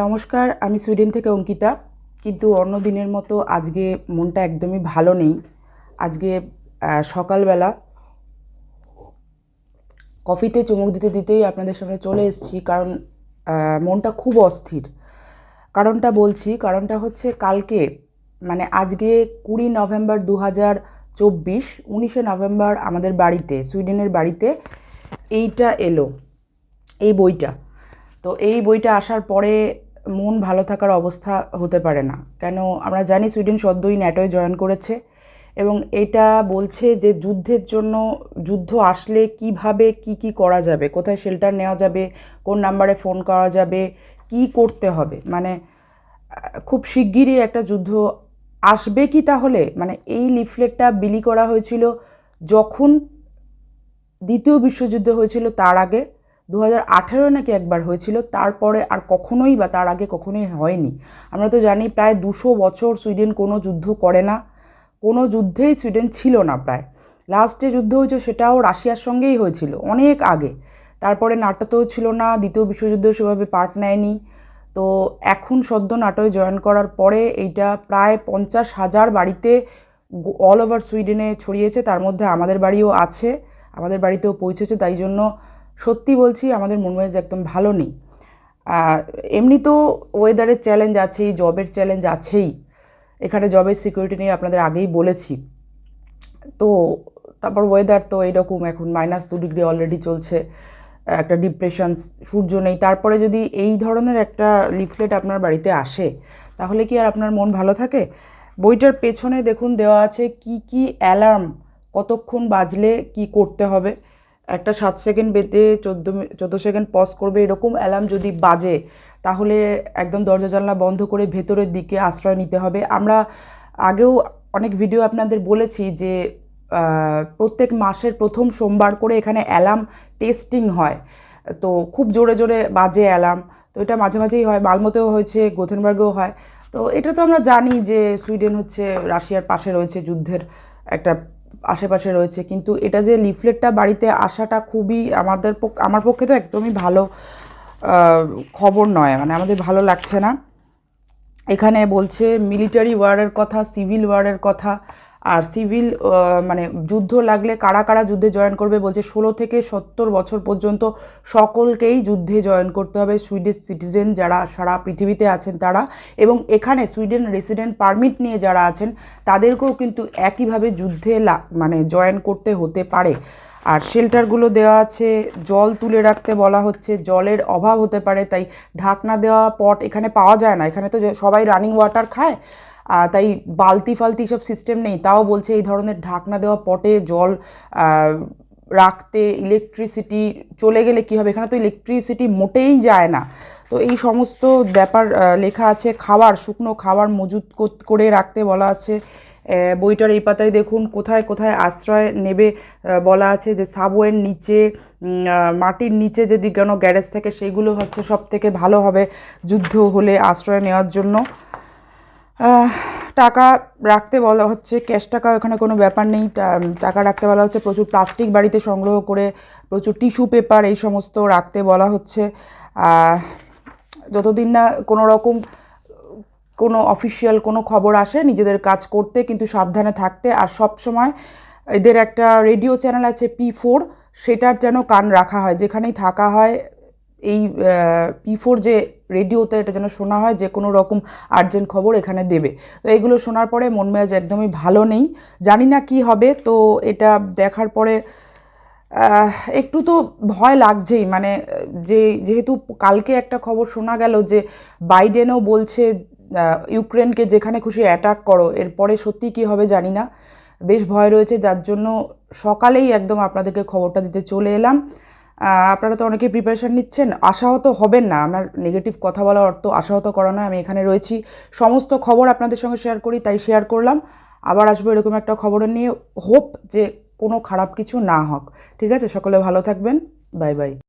নমস্কার, আমি সুইডেন থেকে অঙ্কিতা। কিন্তু অন্য দিনের মতো আজকে মনটা একদমই ভালো নেই। আজকে সকালবেলা কফিতে চুমুক দিতে দিতেই আপনাদের সামনে চলে এসেছি কারণ মনটা খুব অস্থির। কারণটা বলছি, কারণটা হচ্ছে কালকে মানে আজকে কুড়ি নভেম্বর দু হাজার চব্বিশ, উনিশে নভেম্বর আমাদের বাড়িতে, সুইডেনের বাড়িতে এইটা এলো, এই বইটা। তো এই বইটা আসার পরে মন ভালো থাকার অবস্থা হতে পারে না। কেন? আমরা জানি সুইডেন সদ্যই ন্যাটোয় জয়েন করেছে এবং এটা বলছে যে যুদ্ধের জন্য যুদ্ধ আসলে কীভাবে কি কি করা যাবে, কোথায় শেল্টার নেওয়া যাবে, কোন নাম্বারে ফোন করা যাবে, কি করতে হবে? মানে খুব শিগগিরই একটা যুদ্ধ আসবে কি তাহলে? মানে এই লিফলেটটা বিলি করা হয়েছিল যখন দ্বিতীয় বিশ্বযুদ্ধ হয়েছিল তার আগে। দু হাজার আঠেরো নাকি একবার হয়েছিল, তারপরে আর কখনোই বা তার আগে কখনোই হয়নি। আমরা তো জানি প্রায় দুশো বছর সুইডেন কোনো যুদ্ধ করে না, কোনো যুদ্ধেই সুইডেন ছিল না প্রায়। লাস্ট যে যুদ্ধ হয়েছে সেটাও রাশিয়ার সঙ্গেই হয়েছিল, অনেক আগে। তারপরে নাটোতেও ছিল না, দ্বিতীয় বিশ্বযুদ্ধ সেভাবে পার্ট নেয়নি। তো এখন সদ্য নাটোয় জয়েন করার পরে এইটা প্রায় পঞ্চাশ হাজার বাড়িতে অল ওভার সুইডেনে ছড়িয়েছে, তার মধ্যে আমাদের বাড়িও আছে, আমাদের বাড়িতেও পৌঁছেছে, তাই জন্য সত্যি বলছি, আমাদের মন মেজাজ একদম ভালো নেই। এমনি তো ওয়েদারের চ্যালেঞ্জ আছেই, জবের চ্যালেঞ্জ আছেই। এখানে জবের সিকিউরিটি নিয়ে আপনাদের আগেই বলেছি। তো তারপর ওয়েদার তো এইরকম এখন মাইনাস টু ডিগ্রি অলরেডি চলছে, একটা ডিপ্রেশন সূর্য নেই। তারপরে যদি এই ধরনের একটা লিফলেট আপনার বাড়িতে আসে, তাহলে কি আর আপনার মন ভালো থাকে? বইটার পেছনে দেখুন দেওয়া আছে কি কি অ্যালার্ম কতক্ষণ বাজলে কি করতে হবে? একটা সাত সেকেন্ড বেঁধে চোদ্দ চোদ্দ সেকেন্ড পজ করবে, এরকম অ্যালার্ম যদি বাজে, তাহলে একদম দরজা জানলা বন্ধ করে ভেতরের দিকে আশ্রয় নিতে হবে। আমরা আগেও অনেক ভিডিও আপনাদের বলেছি যে প্রত্যেক মাসের প্রথম সোমবার করে এখানে অ্যালার্ম টেস্টিং হয়। তো খুব জোরে জোরে বাজে অ্যালার্ম তো এটা মাঝে মাঝেই হয় মালমোতেও হয়েছে, গোথেনবার্গেও হয়। তো এটা তো আমরা জানি যে, সুইডেন হচ্ছে, রাশিয়ার পাশে রয়েছে যুদ্ধের একটা আশেপাশে রয়েছে। কিন্তু এটা যে লিফলেটটা বাড়িতে আসাটা খুবই আমাদের আমার পক্ষে তো একদমই ভালো খবর নয়। মানে আমাদের ভালো লাগছে না। এখানে বলছে, মিলিটারি ওয়ারের কথা, সিভিল ওয়ারের কথা আর সিভিল মানে যুদ্ধ লাগলে কারা কারা যুদ্ধে জয়েন করবে বলছে ষোলো থেকে সত্তর বছর পর্যন্ত সকলকেই যুদ্ধে জয়েন করতে হবে। সুইডিশ সিটিজেন যারা, সারা পৃথিবীতে আছেন তারা এবং এখানে সুইডেন রেসিডেন্ট পারমিট নিয়ে যারা আছেন তাদেরকেও কিন্তু একইভাবে যুদ্ধে মানে জয়েন করতে হতে পারে। আর শেল্টারগুলো দেওয়া আছে, জল তুলে রাখতে বলা হচ্ছে, জলের অভাব হতে পারে, তাই ঢাকনা দেওয়া পট এখানে পাওয়া যায় না। এখানে তো সবাই রানিং ওয়াটার খায় তাই বালতি ফালতি সব সিস্টেম নেই। তাও বলছে এই ধরনের ঢাকনা দেওয়া পটে জল রাখতে ইলেকট্রিসিটি চলে গেলে কী হবে? এখানে তো ইলেকট্রিসিটি মোটেই যায় না। তো এই সমস্ত ব্যাপার লেখা আছে। খাবার, শুকনো খাবার মজুত কর- রাখতে বলা আছে। বইটার এই পাতায় দেখুন, কোথায় কোথায় আশ্রয় নেবে বলা আছে যে সাবওয়ের নিচে মাটির নিচে যদি কোনো গ্যারেজ থাকে সেইগুলো হচ্ছে সব থেকে ভালো হবে যুদ্ধ হলে আশ্রয় নেওয়ার জন্য। টাকা রাখতে বলা হচ্ছে ক্যাশ টাকা ওখানে কোনো ব্যাপার নেই। টাকা রাখতে বলা হচ্ছে, প্রচুর প্লাস্টিক বাড়িতে সংগ্রহ করে, প্রচুর টিস্যু পেপার এই সমস্ত রাখতে বলা হচ্ছে। যতদিন না কোনো রকম, কোনো অফিসিয়াল কোনো খবর আসে, নিজেদের কাজ করতে কিন্তু সাবধানে থাকতে। আর সব সময় এদের একটা রেডিও চ্যানেল আছে পি ফোর সেটার যেন কান রাখা হয়, যেখানেই থাকা হয়, এই পি ফোর যে রেডিওতে এটা যেন শোনা হয়, যে কোনো রকম আর্জেন্ট খবর এখানে দেবে। তো এগুলো শোনার পরে মন মেজাজ একদমই ভালো নেই। জানি না কি হবে, তো এটা দেখার পরে একটু তো ভয় লাগছেই। মানে যে যেহেতু কালকে একটা খবর শোনা গেল যে বাইডেনও বলছে ইউক্রেনকে যেখানে খুশি অ্যাটাক করো, এরপরে সত্যি কি হবে জানি না। বেশ ভয় রয়েছে, যার জন্য সকালেই একদম আপনাদেরকে খবরটা দিতে চলে এলাম। আপনারা তো অনেকে প্রিপারেশান নিচ্ছেন, আশাহত হবেন না। আমার নেগেটিভ কথা বলার অর্থ আশাহত করা নয়, আমি এখানে রয়েছি। সমস্ত খবর আপনাদের সঙ্গে শেয়ার করি, তাই শেয়ার করলাম। আবার আসব এরকম একটা খবর নিয়ে। হোপ যে কোনো খারাপ কিছু না হোক। ঠিক আছে? সকলে ভালো থাকবেন। Bye bye